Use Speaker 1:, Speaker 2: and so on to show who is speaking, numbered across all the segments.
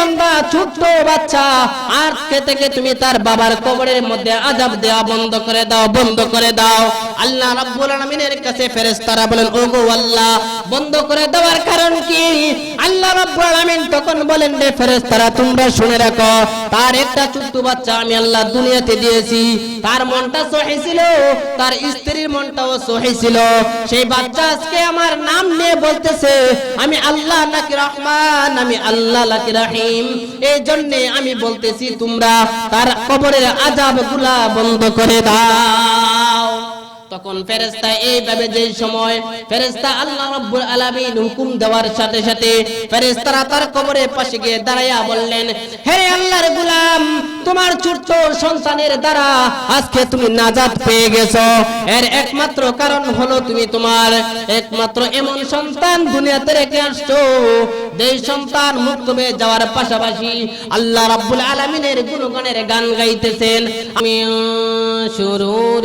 Speaker 1: বান্দা ছোট্ট বাচ্চা। আজকে থেকে তুমি তার বাবার কবরের মধ্যে আজাব দেওয়া বন্ধ করে দাও, বন্ধ করে দাও। আল্লাহ রাব্বুল আলামিনের কাছে ফেরেশতারা বলেন, ওগো আল্লাহ, বন্ধ করে দেওয়ার কারণ কি? আল্লাহ রাব্বুল আলামিন তখন বলেন রে ফেরেশতারা, তোমরা শুনে রাখো, তার একটা ছোট্ট বাচ্চা আমি আল্লাহ দুনিয়াতে দিয়েছি। তার মনটা সহি ছিল, তার স্ত্রীর মনটাও সহি ছিল। সেই বাচ্চা আজকে আমার নাম নিয়ে বলতেছে, আমি আল্লাহ নাকি রহমান, আমি আল্লাহ নাকি রাহিম। এই জন্য আমি বলতেছি তোমরা তার কবরের আজাবগুলা বন্ধ করে দাও। তখন ফেরেস্তা এইভাবে যে সময় ফেরেস্তা আল্লাহ রাব্বুল আলামিন হুকুম দেওয়ার সাথে সাথে ফেরেস্তারা তার কবরের পাশে গিয়ে দাঁড়াইয়া বললেন, হে আল্লাহর গোলাম, তোমার ছোট্ট সন্তানের দ্বারা আজকে তুমি নাজাত পেয়ে গেছো। এর একমাত্র কারণ হলো তুমি তোমার একমাত্র এমন সন্তান দুনিয়াতে রেখে আসছো। যেই সন্তান মুক্ত হয়ে যাওয়ার পাশাপাশি আল্লাহ রাব্বুল আলামিনের গুণগানের গান গাইতেছেন আমি শুরুর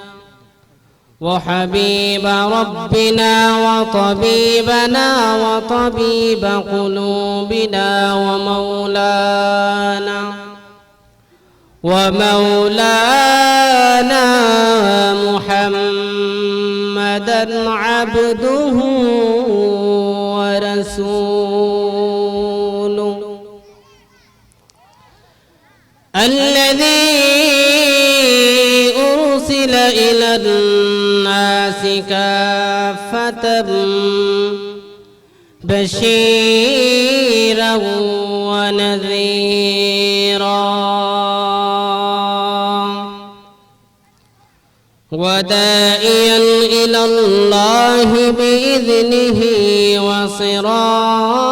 Speaker 1: وحبيب ربنا وطبيبنا وطبيب قلوبنا ومولانا ومولانا محمدا عبده ورسوله الذي أرسل إلى الناس كافة بشيرا ونذيرا ودائيا إلى الله بإذنه وسراجا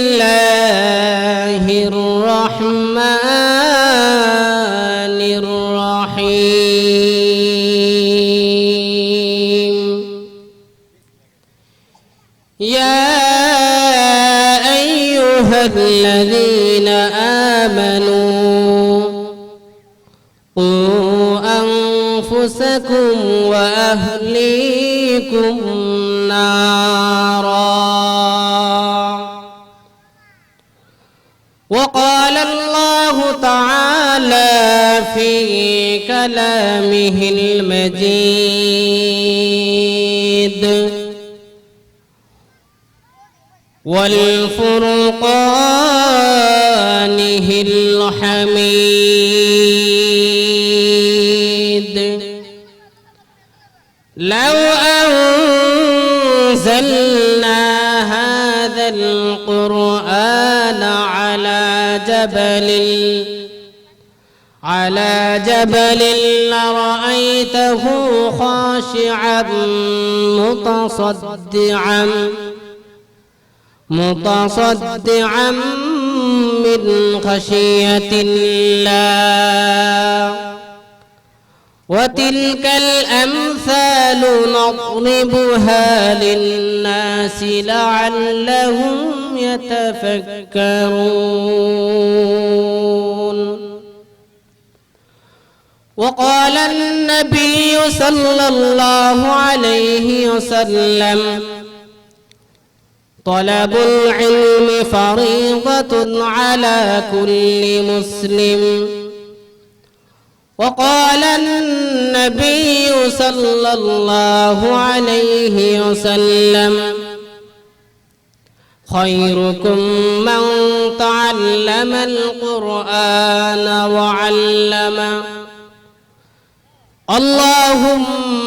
Speaker 1: الذين آمنوا. قوا أنفسكم وأهليكم نارا. وقال الله تعالى في كلامه المجيد والفرقانه الحميد. لو أنزلنا هذا القرآن على جبل على جبل لرأيته خاشعا متصدعا. متصدعا من خشية الله. وتلك الأمثال نضربها للناس لعلهم يتفكرون. وقال النبي صلى الله عليه وسلم طلب العلم فريضة على كل مسلم. وقال النبي صلى الله عليه وسلم خيركم من تعلم القرآن وعلمه. اللهم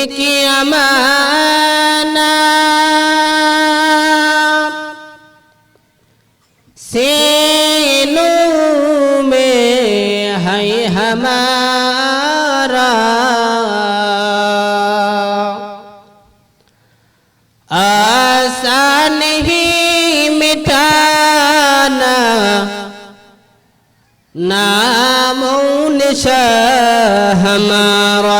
Speaker 1: দিকে আমানা सेनों में है हमारा आसान ही मिटाना नामों हमारा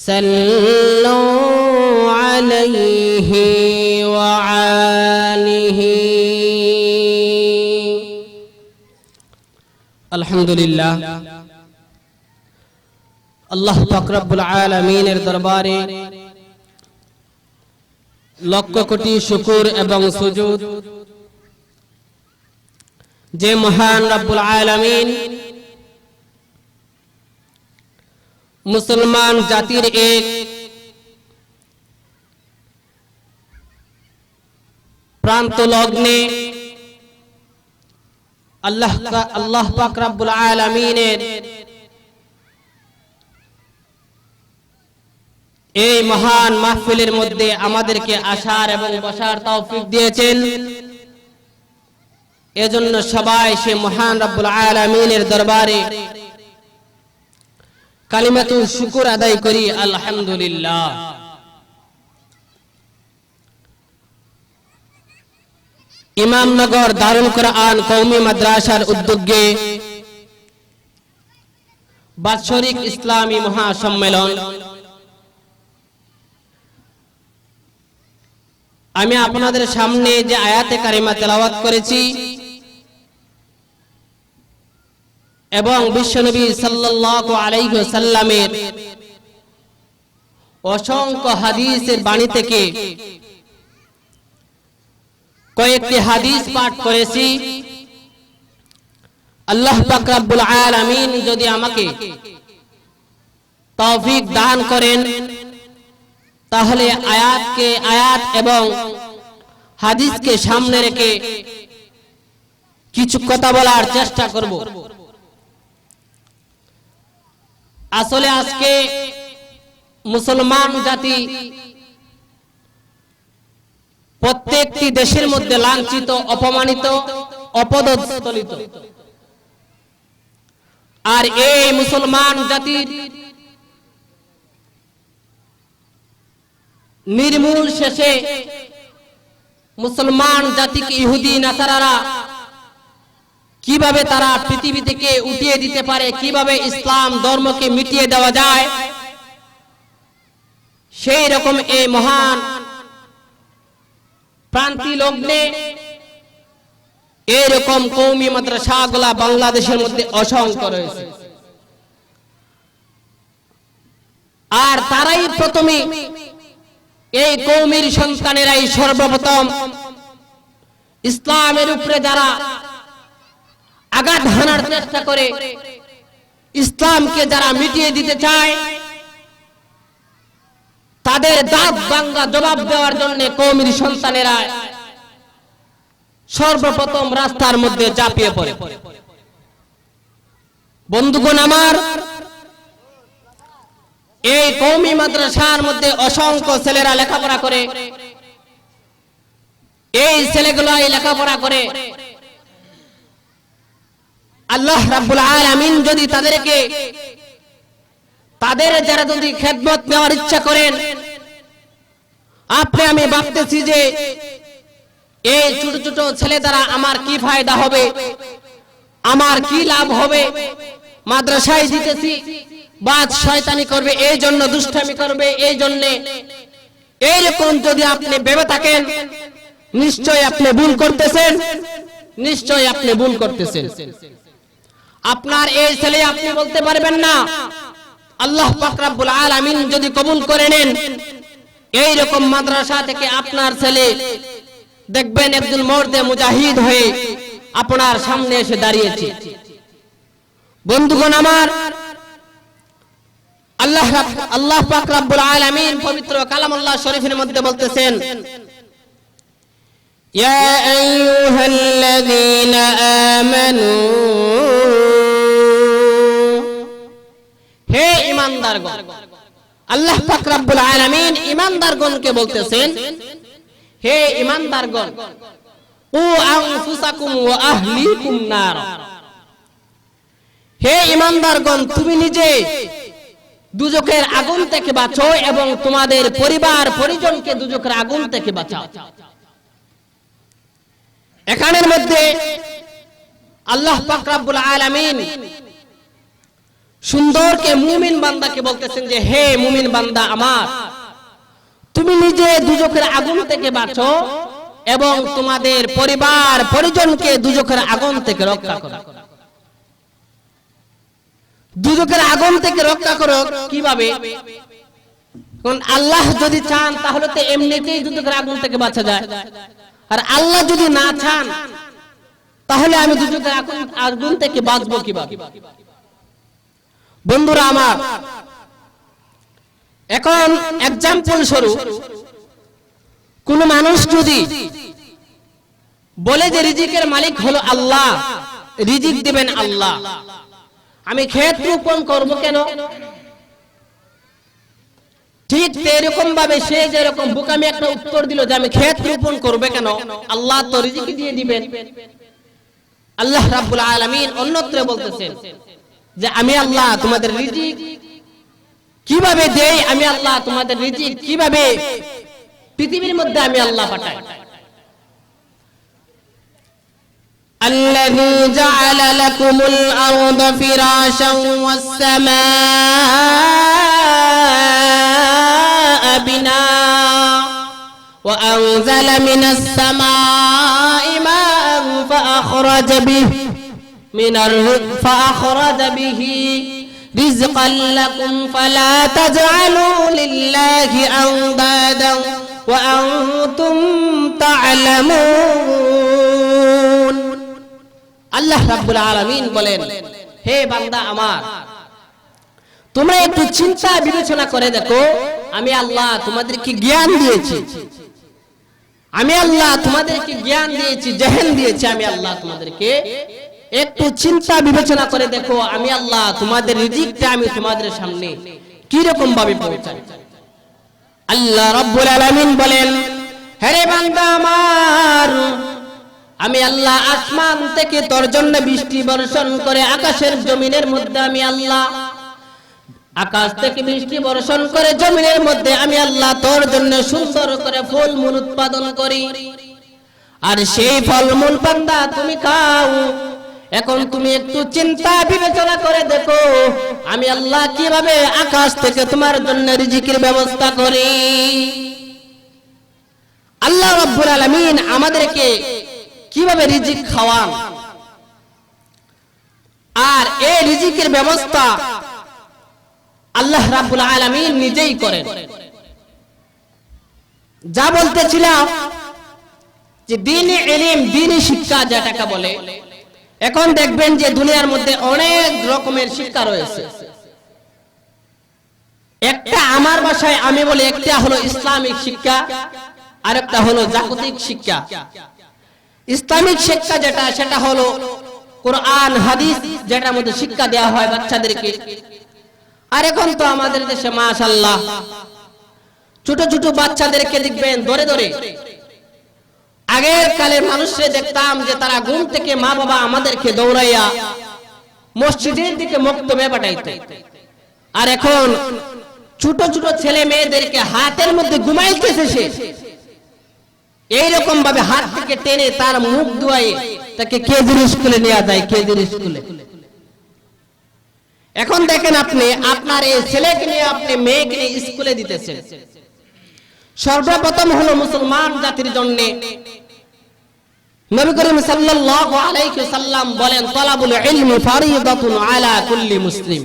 Speaker 1: صلوا عليه وعاله الحمد لله আল্লাহ ফাকরাবুল আলমিনের দরবারে লক্ষ কোটি শুকুর এবং সুজুদ যে মহান রব্বুল আলমিন মুসলমান জাতির এক প্রান্ত লগ্নে আল্লাহ আল্লাহ পাক রব্বুল আলমিনের এই মহান মাহফিলের মধ্যে আমাদেরকে আসার এবং বসার তৌফিক দিয়েছেন। এজন্য সবাই সে মহান রব্বুল আলামিনের দরবারে কালিমাতুল শুকুর আদায় করি, আলহামদুলিল্লাহ। ইমামনগর দারুল কোরআন কওমি মাদ্রাসার উদ্যোগে বাৎসরিক ইসলামী মহাসম্মেলন। আমি আপনাদের সামনে যে আয়াতে কারিমা তেলাওয়াত করেছি এবং বিশ্বনবী সাল্লাল্লাহু সাল্লামের অসংখ্য হাদিসের বাণী থেকে কয়েকটি হাদিস পাঠ করেছি। আল্লাহ পাক রব্বুল আলামিন যদি আমাকে তৌফিক দান করেন, তাহলে আয়াতকে আয়াত এবং হাদিসকে সামনে রেখে কিছু কথা বলার চেষ্টা করব। আসলে আজকে মুসলমান জাতি প্রত্যেকটি দেশের মধ্যে লাঞ্ছিত, অপমানিত, অপদস্থলিত। আর এই মুসলমান জাতির নির্মূল শেষে মুসলমান জাতিকে ইহুদি, নাসারারা কীভাবে তারা পৃথিবী থেকে উঠিয়ে দিতে পারে? কীভাবে ইসলাম ধর্মকে মিটিয়ে দেওয়া যায়? সেই রকম এই মহান প্রান্তি লগ্নে এরকম কৌমি মাদ্রাসাগুলা বাংলাদেশের মধ্যে অসংখ্য রয়েছে। আর তারাই প্রথমে এই কৌমির সন্তানেরাই সর্বপ্রথম ইসলামের উপরে যারা আঘাত হানার চেষ্টা করে। ইসলামকে যারা মিটিয়ে দিতে চায়, তাদের দাঁত বাঙ্গা জবাব দেওয়ার জন্য কৌমির সন্তানেরা সর্বপ্রথম রাস্তার মধ্যে চাপিয়ে পড়ে। বন্ধুগণ আমার, এই কৌমি মাদ্রাসার মধ্যে অসংখ্য ছেলেরা লেখাপড়া করে। এই ছেলেগুলো লেখাপড়া করে আল্লাহ রাব্বুল আলামিন যদি তাদেরকে, তাদের যারা যদি খেদমত নেওয়ার ইচ্ছা করেন, আপনি আমি ভাবতেছি যে এই ছোট ছোট ছেলে দ্বারা আমার কি ফায়দা হবে? আমার কি লাভ হবে? মাদ্রাসায় দিতেছি বাদ শয়তানি করবে, এই জন্য দুষ্টামি করবে, এই জন্য। এইরকম যদি আপনি ভেবে থাকেন নিশ্চয় আপনি ভুল করতেছেন নিশ্চয় আপনি ভুল করতেছেন। আপনার এই ছেলে আপনি বলতে পারবেন না। আল্লাহ ফাকরাবুল আলামিন যদি কবুল করে নেন এই রকম মাদ্রাসা থেকে আপনার ছেলে দেখবেন একজন মর্দে মুজাহিদ হয়ে আপনার সামনে এসে দাঁড়িয়েছে। বন্ধুগণ আমার, আল্লাহ আল্লাহ পাক রব্বুল আলামিন পবিত্র কালামুল্লাহ শরীফের মধ্যে বলতেছেন يا أيها الذين آمنوا ইমানদারগণ। আল্লাহ পাক রব্বুল আলামিন ইমানদারগণকে বলতেছেন, হে ইমানদারগণ আনফুসাকুম ওয়া আহলিকুম নার। হে ইমানদারগণ, তুমি নিজে দুজকের আগুন থেকে বাঁচো এবং তোমাদের পরিবার পরিজনকে দুজকের আগুন থেকে বাঁচাও। এখানের মধ্যে আল্লাহ পাক রব্বুল আলামিন সুন্দরকে মুমিন বান্দাকে বলতেছেন যে, হে মুমিন বান্দা আমার, তুমি নিজে দুজকের আগুন থেকে বাঁচো এবং তোমাদের পরিবার, পরিজনকে দুজকের আগুন থেকে রক্ষা করো। দুজকের আগুন থেকে রক্ষা করো কীভাবে? কারণ আল্লাহ যদি চান, তাহলে তো এমনিতেই দুজকের আগুন থেকে বাঁচা যায়। আর আল্লাহ যদি না চান, তাহলে আমি দুজকের আগুন আগুন থেকে বাঁচবো কীভাবে? বন্ধুরা আমার, এখন এক্সাম্পল স্বরূপ, কোন মানুষ যদি বলে যে রিজিকের মালিক হলো আল্লাহ, রিজিক দিবেন আল্লাহ। আমি ক্ষেত রোপণ করব কেন? ঠিক এরকম ভাবে সে যেরকম বুকামি একটা উত্তর দিল যে আমি ক্ষেত রোপণ করবে কেন? আল্লাহ তো রিজিক দিয়ে দিবেন। আল্লাহ রাব্বুল আলামিন অন্যত্র বলতেছেন যে আমি আল্লাহ তোমাদের রিজিক কিভাবে দেই আমি আল্লাহ তোমাদের রিজিক কিভাবে পৃথিবীর মধ্যে আমি আল্লাহ পাঠাই الذي جعل لكم الأرض فراشا والسماء بناء وأنزل من السماء ماء فأخرج به من الرزق فأخرج به رزقا لكم فلا تجعلوا لله أندادا وأنتم تعلمون আল্লাহ রাব্বুল আলামিন বলেন হে বান্দা আমার তোমরা একটু চিন্তা বিবেচনা করে দেখো আমি আল্লাহ তোমাদেরকে জ্ঞান দিয়েছি আমি আল্লাহ তোমাদেরকে জ্ঞান দিয়েছি জেহেন দিয়েছি আমি আল্লাহ তোমাদেরকে একটু চিন্তা বিবেচনা করে দেখো, আমি আল্লাহ, তোমাদের রিজিকটা আমি তোমাদের সামনে কি রকম ভাবে পৌঁছাই? আল্লাহ রব্বুল আলামিন বলেন হ্যাঁ বান্দা আমার, আমি আল্লাহ আসমান থেকে তোর জন্য বৃষ্টি বর্ষণ করে আকাশের জমিনের মধ্যে আমি আল্লাহ, আকাশ থেকে বৃষ্টি বর্ষণ করে জমিনের মধ্যে আমি আল্লাহ তোর জন্য সুন্দর করে ফল মূল উৎপাদন করি। আর সেই ফল মূল বান্দা তুমি খাও এখন তুমি একটু চিন্তা, বিবেচনা করে দেখো, আমি আল্লাহ কীভাবে আকাশ থেকে তোমার জন্য রিজিকের ব্যবস্থা করি? আল্লাহ রব্বুল আলামিন আমাদেরকে কীভাবে রিজিক খাওয়ান? আর এই রিজিকের ব্যবস্থা আল্লাহ রাব্বুল আলামিন নিজেই করেন। যা বলতেছিলাম যে দিনই ইলম দিনই শিক্ষা যেটাকে বলে এখন দেখবেন যে দুনিয়ার মধ্যে অনেক রকমের শিক্ষা রয়েছে। একটা আমার ভাষায় আমি বলি, একটা হলো ইসলামিক শিক্ষা আর একটা হলো জাগতিক শিক্ষা। ইসলামিক শিক্ষা যেটা, সেটা হলো কোরআন, হাদিস, যেটার মধ্যে শিক্ষা দেওয়া হয় বাচ্চাদেরকে। আর এখন তো আমাদের দেশে মাশাল্লাহ ছোট ছোট বাচ্চাদেরকে দেখবেন, ধরে ধরে আগের কালের মানুষরে দেখতাম যে তারা ঘুম থেকে মা বাবা আমাদেরকে দৌড়াইয়া মসজিদের দিকে মক্তবে পাঠাইতে। আর এখন ছোট ছোট ছেলে মেয়েদেরকে হাতের মধ্যে ঘুমাইতেছে সে। এইরকম ভাবে হাত থেকে টেনে তার মুখ ধুয়াই তাকে কেজির স্কুলে নেওয়া যায়, কেজির স্কুলে। এখন দেখেন আপনি, আপনার এই ছেলেকে নিয়ে, আপনি মেয়েকে নিয়ে স্কুলে দিতেছেন। সর্বপ্রথম হলো মুসলমান জাতির জন্য নবী করিম সাল্লাল্লাহু আলাইহি বলেন, তলাবুল ইলমি আলা কুল্লি মুসলিম।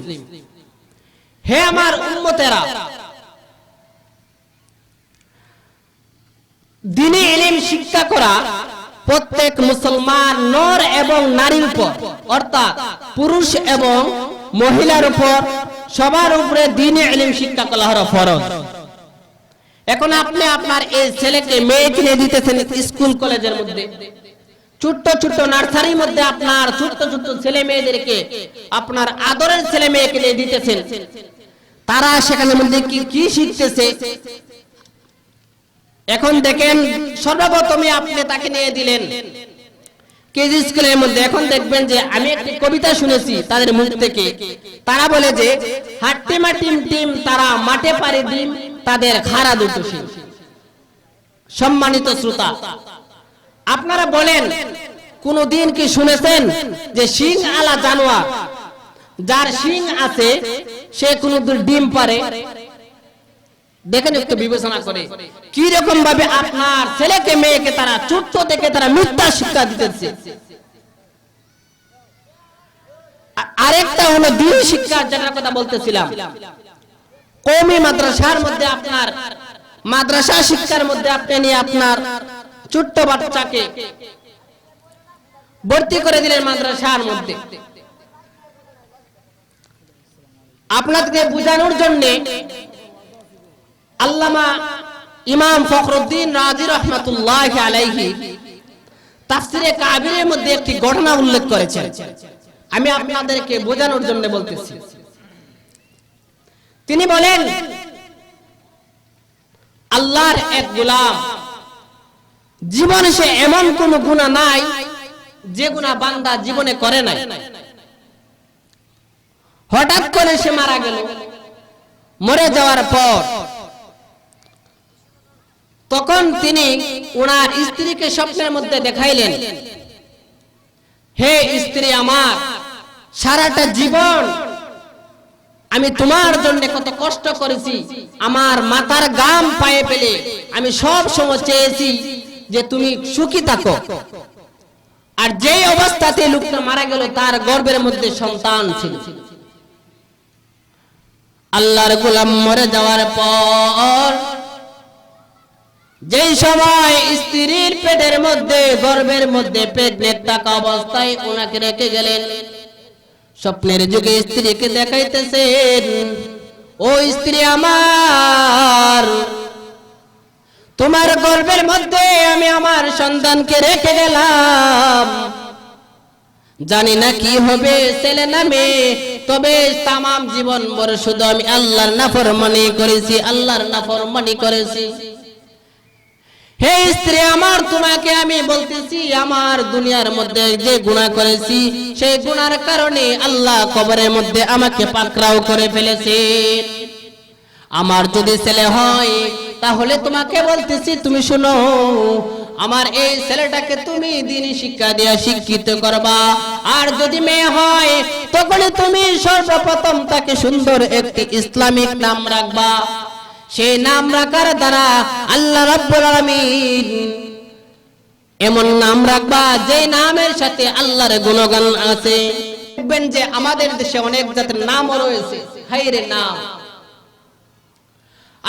Speaker 1: হে আমার উম্মতেরা ইলম শিক্ষা করা প্রত্যেক মুসলমান নর এবং নারীর উপর, অর্থাৎ পুরুষ এবং মহিলার উপর, সবার উপরে দিনে ইলম শিক্ষা করা হলো ফরজ। এখন আপনি আপনার এই ছেলেকে মেয়ে কিনে দিতেছেন স্কুল কলেজের মধ্যে। ছোট্ট ছোট্ট নার্সারির মধ্যে আপনার ছোট্ট ছোট্ট ছেলে মেয়েদেরকে আপনার আদরের ছেলে মেয়েকে নিয়ে দিতেছেন। তারা সেখানে মধ্যে কি কি শিখতেছে? এখন দেখেন, সর্বপ্রথমে আপনি তাকে নিয়ে দিলেন। কেজি স্কুলের মধ্যে এখন দেখবেন যে আমি একটি কবিতা শুনেছি তাদের মুখ থেকে। তারা বলে যে হাট্টিমা টিম টিম তারা মাঠে পারে ডিম, তাদের খাড়া দুটো সম্মানিত শ্রোতা আপনারা বলেন কোন দিন কি শুনেছেন যে শিং আলা জানোয়ার? যার শিং আছে, সে কোনদিন ডিম পারে? দেখেন একটু বিবেচনা করে। কি রকম ভাবে আপনার ছেলেকে, মেয়েকে তারা থেকে তারা মিথ্যা শিক্ষা দিতেছে? আরেকটা হলো দিন শিক্ষা যেটার কথা বলতেছিলাম। কৌমি মাদ্রাসার মধ্যে আপনার, মাদ্রাসা শিক্ষার মধ্যে আপনি আপনার ছোট্ট বাচ্চাকে ভর্তি করে দিলেন মাদ্রাসার মধ্যে। আপনাদেরকে বোঝানোর জন্য আল্লামা ইমাম ফখরুদ্দিন রাজি রহমাতুল্লাহ আলাইহি তাফসিরে কাবিরের মধ্যে একটি ঘটনা উল্লেখ করেছেন। আমি আপনাদেরকে বোঝানোর জন্য বলতেছি। তিনি বলেন, আল্লাহর এক গোলাম জীবনে সে এমন কোন গুণা নাই যে গুণা বান্দা জীবনে করে নাই। হঠাৎ করে সে মারা গেল, মরে যাওয়ার পর। তখন তিনি ওনার স্ত্রীকে স্বপ্নের মধ্যে দেখাইলেন, হে স্ত্রী আমার, সারাটা জীবন আমি তোমার জন্য কত কষ্ট করেছি, আমার মাথার গাম পায়ে পেলে আমি সব সময় চেয়েছি যে তুমি সুখী থাকো। আর যেই অবস্থাতে লোকটা মারা গেল, তার গর্ভের মধ্যে সন্তান ছিল। আল্লাহর গোলাম মরে যাওয়ার পর, যেই সময় স্ত্রীর পেটের মধ্যে গর্ভের মধ্যে প্রেগনেন্ট থাকা অবস্থায় ওনাকে রেখে গেলেন। স্বপ্নের যুগে স্ত্রীকে দেখাইতেছেন, ও স্ত্রী আমার তোমার গর্ভের মধ্যে আমি আমার সন্তানকে রেখে গেলাম। জানি না কি হবে ছেলে না মেয়ে, তবে তামাম জীবন ভর শুধু আমি আল্লাহর নাফরমানি করেছি, আল্লাহর নাফরমানি করেছি। হে স্ত্রী আমার, তোমাকে আমি বলতেছি, আমার দুনিয়ার মধ্যে যে গুনাহ করেছি, সেই গুনার কারণে আল্লাহ কবরের মধ্যে আমাকে পাকড়াও করে ফেলেছে। আমার যদি ছেলে হয় তাহলে তোমাকে বলতেছি, তুমি শোনো, আমার এই ছেলেটাকে তুমি দিনই শিক্ষা দিয়া শিক্ষিত করবা। আর যদি মেয়ে হয় তখন তুমি সর্বপ্রথম তাকে সুন্দর একটি ইসলামিক নাম রাখবা। সেই নাম রাখার দ্বারা আল্লাহ রাব্বুল আলামিন এমন নাম রাখবা যে নামের সাথে আল্লাহর গুণগান আছে। দেখবেন যে আমাদের দেশে অনেক জাতের নামও রয়েছে। হাইরে নাম।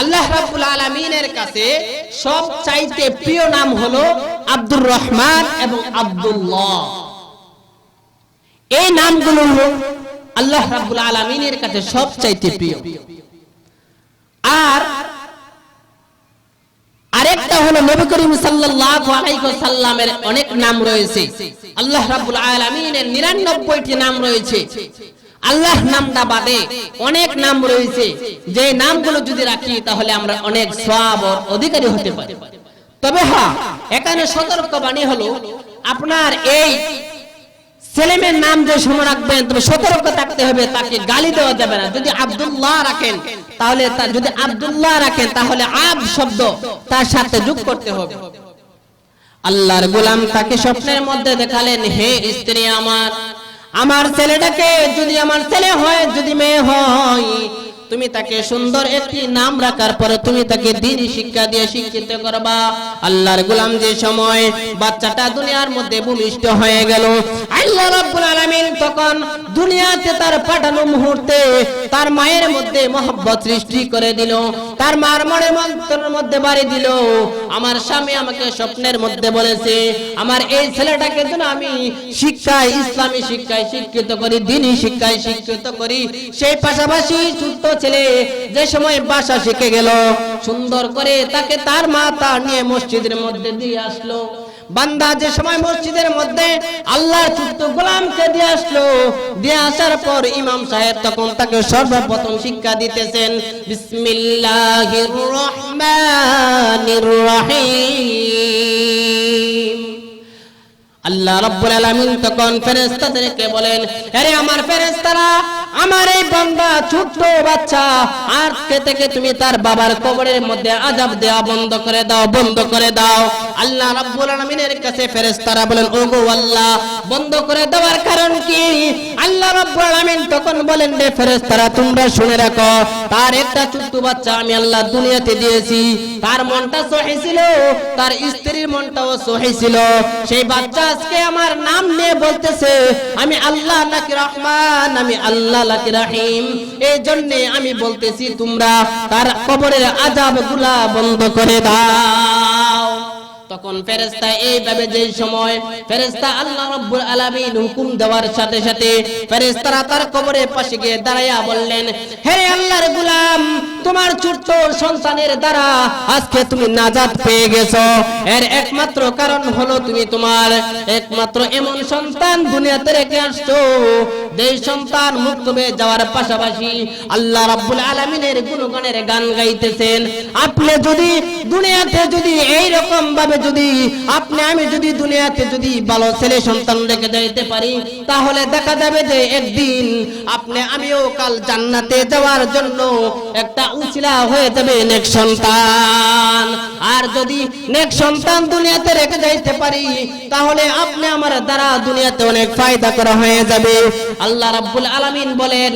Speaker 1: আল্লাহ রাব্বুল আলামিনের কাছে সব চাইতে প্রিয় নাম হলো আব্দুর রহমান এবং আব্দুল্লাহ। এই নামগুলো আল্লাহ রাব্বুল আলামিনের কাছে সব চাইতে প্রিয়। আর আরেকটা হলো নবী করিম সাল্লাল্লাহু আলাইহি সাল্লামের অনেক নাম রয়েছে। আল্লাহ রাব্বুল আলামিনের 99টি নাম রয়েছে। আল্লাহ নামটা বাদে অনেক নাম রয়েছে। যে নামগুলো যদি রাখি, তাহলে আমরা অনেক ও অধিকারী হতে পারি। তবে হ্যাঁ এখানে সতর্ক বাণী হলো, আপনার এই ছেলেমেয়ের নাম যে সময় রাখবেন, তবে সতর্ক থাকতে হবে, তাকে গালি দেওয়া যাবে না। যদি আবদুল্লাহ রাখেন, তাহলে যদি আব্দুল্লাহ রাখেন, তাহলে আব শব্দ তার সাথে যোগ করতে হবে। আল্লাহর গোলাম তাকে স্বপ্নের মধ্যে দেখালেন, হে স্ত্রী আমার আমার ছেলেটাকে যদি আমার ছেলে হয় যদি মেয়ে হয় তুমি তাকে সুন্দর একটি নাম রাখার পরে তুমি তাকে দিন শিক্ষা দিয়ে শিক্ষিত করবা। আল্লাহর গোলাম যে সময় বাচ্চাটা দুনিয়ার মধ্যে ভূমিষ্ঠ হয়ে গেল, আল্লাহ রাব্বুল আলামিন তখন দুনিয়াতে তার পাঠানো মুহূর্তে তার মায়ের মধ্যে মহব্বত সৃষ্টি করে দিল, তার মার মনের মন্ত্রের মধ্যে বাড়ি দিল। আমার স্বামী আমাকে স্বপ্নের মধ্যে বলেছে, আমার এই ছেলেটাকে যেন আমি শিক্ষায়, ইসলামী শিক্ষায় শিক্ষিত করি, দিনী শিক্ষায় শিক্ষিত করি, সেই পাশাপাশি ছোট্ট ছেলে যে সময় বাসা শিখে গেল, সুন্দর করে তাকে তার মা তার নিয়ে মসজিদের মধ্যে দিয়ে আসলো। বান্দা যে সময় মসজিদের মধ্যে আল্লাহর ছোট্ট গোলামকে দিয়ে আসলো, দিয়ে আসার পর ইমাম সাহেব তখন তাকে সর্বপ্রথম শিক্ষা দিতেছেন, বিসমিল্লাহির আল্লাহ রাব্বুল আলামিন তখন ফেরেশতাদেরকে বলেন, আরে আমার ফেরেশতারা আমার এই বান্দা ছোট্ট বাচ্চা আজকে থেকে তুমি তার বাবার কবরের মধ্যে আযাব দেওয়া বন্ধ করে দাও, বন্ধ করে দাও। আল্লাহ রাব্বুল আলামিনের কাছে ফেরেশতারা বলেন ওগো আল্লাহ, বন্ধ করে দেওয়ার কারণ কি? আল্লাহ রাব্বুল আলামিন তখন বলেন রে ফেরেশতারা, তোমরা শুনে রাখো, তার একটা ছোট্ট বাচ্চা আমি আল্লাহ দুনিয়াতে দিয়েছি। তার মনটা সহি ছিল, তার স্ত্রীর মনটাও সহি ছিল। সেই বাচ্চা আজকে আমার নাম নিয়ে বলতেছে, আমি আল্লাহ নাকি রহমান, আমি আল্লাহ এই জন্য আমি বলতেছি তোমরা তার কবরের আজাবগুলা বন্ধ করে দাও। তখন ফেরেস্তা এইভাবে যে সময় ফেরেস্তা আল্লাহ রাব্বুল আলামিন হুকুম দেওয়ার সাথে সাথে ফেরেস্তারা তার কবরের পাশে গিয়ে দাঁড়াইয়া বললেন, হে আল্লাহর গোলাম, তোমার ছোট্ট সন্তানের দ্বারা আজকে তুমি নাজাত পেয়ে গেছো। এর একমাত্র কারণ হলো তুমি তোমার একমাত্র এমন সন্তান দুনিয়াতে রেখে আসছো। যে সন্তান মুক্ত হয়ে যাওয়ার পাশাপাশি আল্লাহ রাব্বুল আলামিনের গুণগানের গান গাইতেছেন। আপনি যদি দুনিয়াতে যদি এই রকম ভাবে যদি আপনি, আমি যদি দুনিয়াতে যদি ভালো ছেলে সন্তান রেখে যাইতে পারি, তাহলে দেখা যাবে যে একদিন আপনি, আমিও কাল জান্নাতে যাওয়ার জন্য একটা উচিলা হয়ে যাবে নেক সন্তান। আর যদি নেক সন্তান দুনিয়াতে রেখে যাইতে পারি, তাহলে আপনি আমার দ্বারা দুনিয়াতে অনেক ফায়দা করা হয়ে যাবে। আল্লাহ রাব্বুল আলামিন বলেন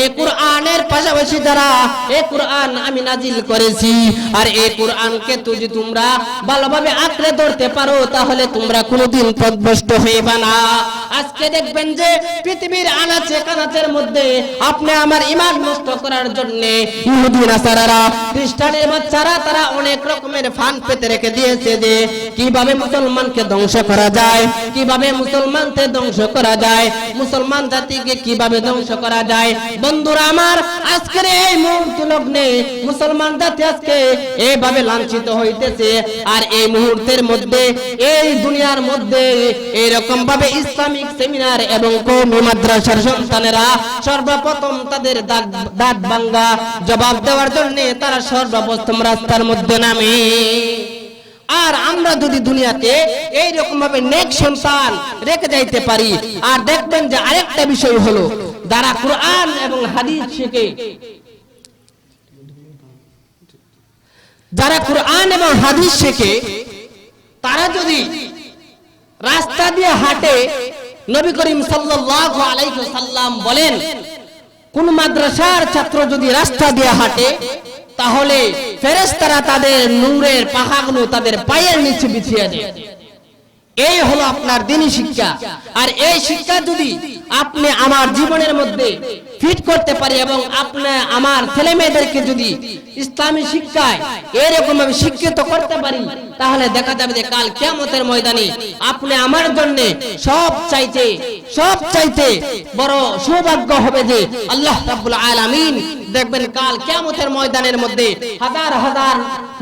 Speaker 1: এই কোরআনের পাশাপাশি যারা এই কোরআন আমি নাজিল করেছি, আর এই কোরআনকে যদি তোমরা ভালোভাবে আঁকড়ে ধরতে পারো তাহলে তোমরা কোনোদিন পদভস্ত হইবা না। আজকে দেখবেন যে পৃথিবীর আনাচে কানাচের মধ্যে আপনি আমার ইমান নষ্ট করার জন্য খ্রিস্টানের বাচ্চারা তারা অনেক রকমের ফান পেতে রেখে দিয়েছে যে কীভাবে মুসলমানকে ধ্বংস করা যায়, কীভাবে মুসলমানকে ধ্বংস করা যায়, মুসলমান জাতিকে কীভাবে ধ্বংস করা যায়। বন্ধুরা আমার, আজকের এই মুহূর্ত লগ্নে মুসলমান জাতি আজকে এইভাবে লাঞ্ছিত হইতেছে। আর এই মুহূর্তের মধ্যে, এই দুনিয়ার মধ্যে এইরকম ভাবে ইসলামিক সেমিনার এবং কৌমি মাদ্রাসার সন্তানেরা সর্বপ্রথম তাদের দাঁত ভাঙ্গা জবাব দেওয়ার জন্য তারা সর্বপ্রথম রাস্তার মধ্যে নামে। আর আমরা যদি দুনিয়াতে এই রকম ভাবে নেক সন্তান রেখে যাইতে পারি, আর দেখবেন যে আরেকটা বিষয় হলো, যারা কোরআন এবং হাদিস শিখে, যারা কোরআন এবং হাদিস শেখে, তারা যদি রাস্তা দিয়ে হাঁটে নবী করিম সাল্লাল্লাহু আলাইহি সাল্লাম বলেন, কোন মাদ্রাসার ছাত্র যদি রাস্তা দিয়ে হাঁটে, তাহলে ফেরেশতারা তাদের নূরের পাহাগুলো তাদের পায়ের নিচে বিছিয়ে দেয়। এই হলো আপনার দিনী শিক্ষা। আর এই শিক্ষা যদি আপনি আমার জীবনের মধ্যে ফিট করতে পারি এবং আপনি আমার ছেলে মেয়েদেরকে যদি ইসলামী শিক্ষায় এরকম ভাবে শিক্ষিত করতে পারি, তাহলে দেখা যাবে যে কাল কিয়ামতের ময়দানে আপনি আমার জন্য সব চাইতে সব চাইতে বড় সৌভাগ্য হবে যে আল্লাহ রাব্বুল আলামিন দেখবেন কাল কিয়ামতের ময়দানের মধ্যে হাজার হাজার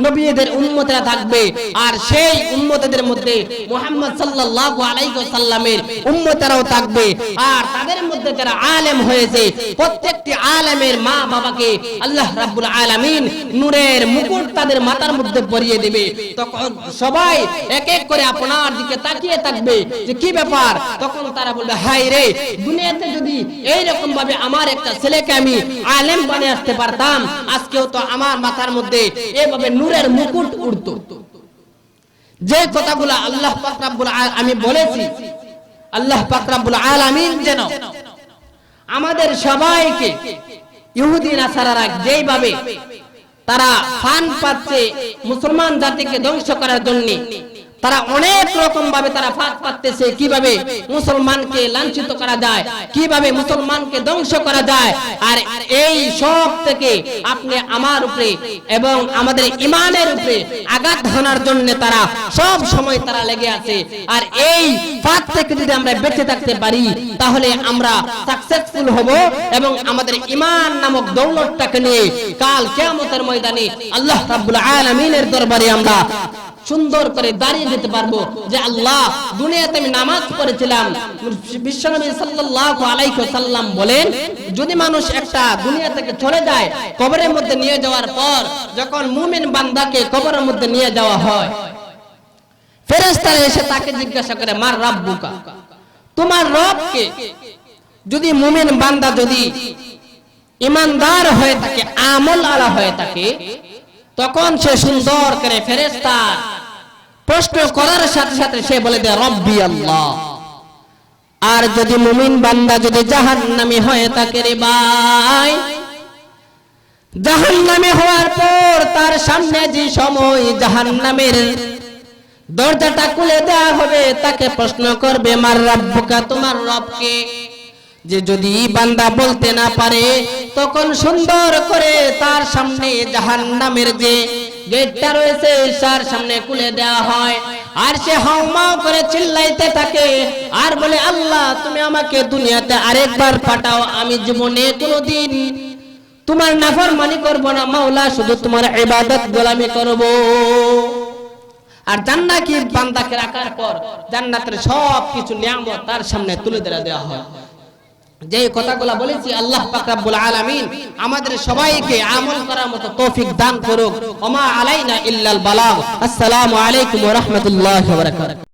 Speaker 1: নবীদের উম্মতেরা থাকবে। আর সেই উম্মতদের মধ্যে মুহাম্মদ সাল্লাল্লাহু আলাইহি ওয়াসাল্লামের উম্মতেরাও থাকবে। আর তাদের মধ্যে যারা আলেম হয়েছে, প্রত্যেকটি আলেমের মা বাবাকে আল্লাহ রাব্বুল আলামিন নূরের মুকুট তাদের মাথার মধ্যে পরিয়ে দেবে। তখন সবাই এক এক করে আপনার দিকে তাকিয়ে থাকবে যে কি ব্যাপার? তখন তারা বলবে হাই রে দুনিয়াতে যদি এইরকম ভাবে আমার একটা ছেলেকে আমি আলেম বানিয়ে আসতে পারতাম। আজকেও তো আমার মাথার মধ্যে এভাবে নূরের মুকুট উড়তো। যে কথাগুলো আল্লাহ পাক রাব্বুল আল- আমি বলেছি, আল্লাহ পাক রাব্বুল আলামিন যেন আমাদের সবাইকে ইহুদি নাসারারা যেইভাবে তারা ফান পাচ্ছে মুসলমান জাতিকে ধ্বংস করার জন্য তারা অনেক রকম ভাবে তারা ফাঁদ পাততেছে কীভাবে মুসলমানকে লাঞ্ছিত করা যায়, কীভাবে মুসলমানকে ধ্বংস করা যায়, আর এই সব থেকে আপনি আমার উপরে এবং আমাদের ইমানের উপরে আঘাত হানার জন্য তারা সব সময় তারা লেগে আছে। আর এই ফাঁদ থেকে যদি আমরা বেঁচে থাকতে পারি, তাহলে আমরা সাকসেসফুল হব এবং আমাদের ইমান নামক দৌলতটাকে নিয়ে কাল কিয়ামতের ময়দানে আল্লাহ রাব্বুল আলামিনের দরবারে আমরা সুন্দর করে দাঁড়িয়ে যেতে পারব যে আল্লাহ, দুনিয়াতে আমি নামাজ পড়েছিলাম। বিশ্বনবী সাল্লাল্লাহু আলাইহি ওয়াসাল্লাম বলেন, যদি মানুষ একটা দুনিয়া থেকে চলে যায়, কবরের মধ্যে নিয়ে যাওয়ার পর যখন মুমিন বান্দাকে কবরের মধ্যে নিয়ে যাওয়া হয়, ফেরেশতারা এসে তাকে জিজ্ঞাসা করে, মার রাব্বুকা তোমার রবকে যদি মুমিন বান্দা যদি ইমানদার হয়ে থাকে, আমল আলা হয়ে থাকে তখন সে সুন্দর করে ফেরেস্তা প্রশ্ন করার সাথে সাথে সে বলে দেয়, রব্বি আল্লাহ। আর যদি মুমিন বান্দা যদি জাহান্নামী হয়ে থাকে রে ভাই, জাহান্নামী হওয়ার পর তার সামনে যে সময় জাহান্নামের দরজাটা খুলে দেওয়া হবে, তাকে প্রশ্ন করবে, মার রব্বুকা, তোমার রবকে? যে যদি বান্দা বলতে না পারে তখন সুন্দর করে তার সামনে জাহান্নামের যে গেটটা রয়েছে, তার সামনে খুলে দেওয়া হয়। আর সে হাউমাউ করে চিল্লাইতে থাকে, আর বলে, আল্লাহ, তুমি আমাকে দুনিয়াতে আরেকবার পাঠাও, আমি জীবনে কোনোদিন তোমার নাফরমানি করব না, মাওলা, শুধু তোমার ইবাদত গোলামি করব। আর জান্নাতি বান্দাকে রাখার পর জান্নাতের সব কিছু নিয়ামত তার সামনে তুলে দেওয়া দেওয়া হয়। যে কথাগুলো বলেছি, আল্লাহ পাক রব্বুল আলামিন আমাদের সবাইকে আমল করার মতো তৌফিক দান করুক। ওমা আলাইনা ইল্লাল বালাগ। আসসালামু আলাইকুম ওয়া রাহমাতুল্লাহি ওয়া বারাকাতুহু।